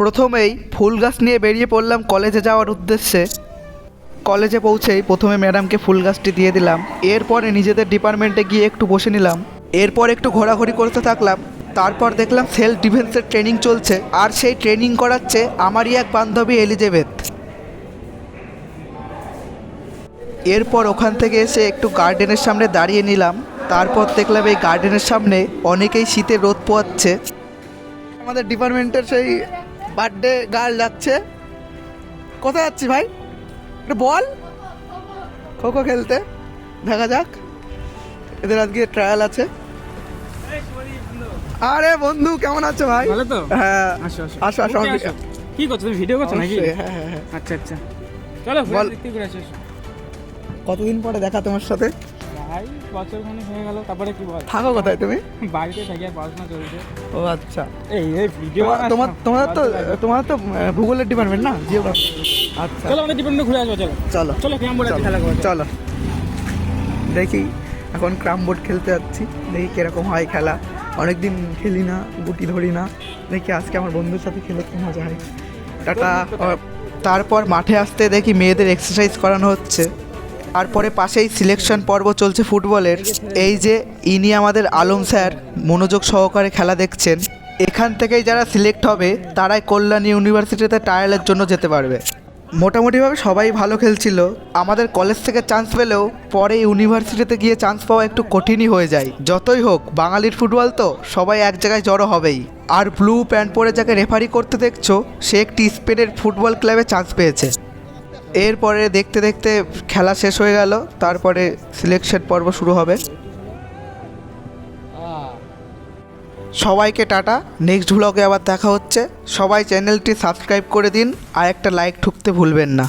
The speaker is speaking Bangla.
প্রথমেই ফুল গাছ নিয়ে বেরিয়ে পড়লাম কলেজে যাওয়ার উদ্দেশ্যে। কলেজে পৌঁছেই প্রথমে ম্যাডামকে ফুল গাছটি দিয়ে দিলাম। এরপরে নিজেদের ডিপার্টমেন্টে গিয়ে একটু বসে নিলাম। এরপর একটু ঘোরাঘুরি করতে থাকলাম। তারপর দেখলাম সেলফ ডিফেন্সের ট্রেনিং চলছে আর সেই ট্রেনিং করাচ্ছে আমারই এক বান্ধবী এলিজাবেথ। এরপর ওখান থেকে এসে একটু গার্ডেনের সামনে দাঁড়িয়ে নিলাম। তারপর দেখলাম এই গার্ডেনের সামনে অনেকেই শীতে রোদ পোয়াচ্ছে আমাদের ডিপার্টমেন্টের সেই বার্থডে গার্ল যাচ্ছে। কোথায় যাচ্ছি ভাই? একটু বল। খো খো খেলতে। দেখা যাক। এদের আজকে ট্রায়াল আছে। আরে বন্ধু কেমন আছো ভাই? ভালো তো? হ্যাঁ। আসো আসো। আসো কি করছ তুমি ভিডিও করছ নাকি? হ্যাঁ হ্যাঁ হ্যাঁ। আচ্ছা আচ্ছা। চলো বল। কতদিন পরে দেখা তোমার সাথে? ভাই বছর খানিক হয়ে গেল তারপরে কি বল? থাকো কোথায় তুমি? বাড়িতে থাকি আর পড়াশোনা চলছে। ও আচ্ছা। এই এই ভিডিও তোমার- তোমার তো তোমার তো ভূগোলের ডিপার্টমেন্ট না? জিওগ্রাফি আচ্ছা। চলো আমাদের ডিপার্টমেন্টে ঘুরে আসব চলো। চলো। চলো ক্যাম বোর্ডে খেলা করব চলো। দেখি এখন ক্রাম বোর্ড খেলতে যাচ্ছি। দেখি কীরকম হয় খেলা। অনেকদিন খেলি না গুটি ধরি না। দেখি আজকে আমার বন্ধুর সাথে খেলে খুব মজা হয়। টাটা। তারপর মাঠে আসতে দেখি মেয়েদের এক্সারসাইজ করানো হচ্ছে। তারপরে পাশেই সিলেকশন পর্ব চলছে ফুটবলের। এই যে ইনি আমাদের আলম স্যার, মনোযোগ সহকারে খেলা দেখছেন, এখান থেকেই যারা সিলেক্ট হবে, তারাই কল্যাণী ইউনিভার্সিটিতে ট্রায়ালের জন্য যেতে পারবে। মোটামুটিভাবে সবাই ভালো খেলছিল, আমাদের কলেজ থেকে চান্স পেলেও পরে ইউনিভার্সিটিতে গিয়ে চান্স পাওয়া একটু কঠিনই হয়ে যায়। যতই হোক, বাঙালির ফুটবল তো সবাই এক জায়গায় জড়ো হবেই। আর ব্লু প্যান্ট পরে যাকে রেফারি করতে দেখছ, সে একটি স্পেনের ফুটবল ক্লাবে চান্স পেয়েছে। এরপরে দেখতে দেখতে খেলা শেষ হয়ে গেল। তারপরে সিলেকশন পর্ব শুরু হবে। সবাইকে টাটা। নেক্সট ব্লগে আবার দেখা হচ্ছে। সবাই চ্যানেলটি সাবস্ক্রাইব করে দিন। আর একটা লাইক ঠুকতে ভুলবেন না।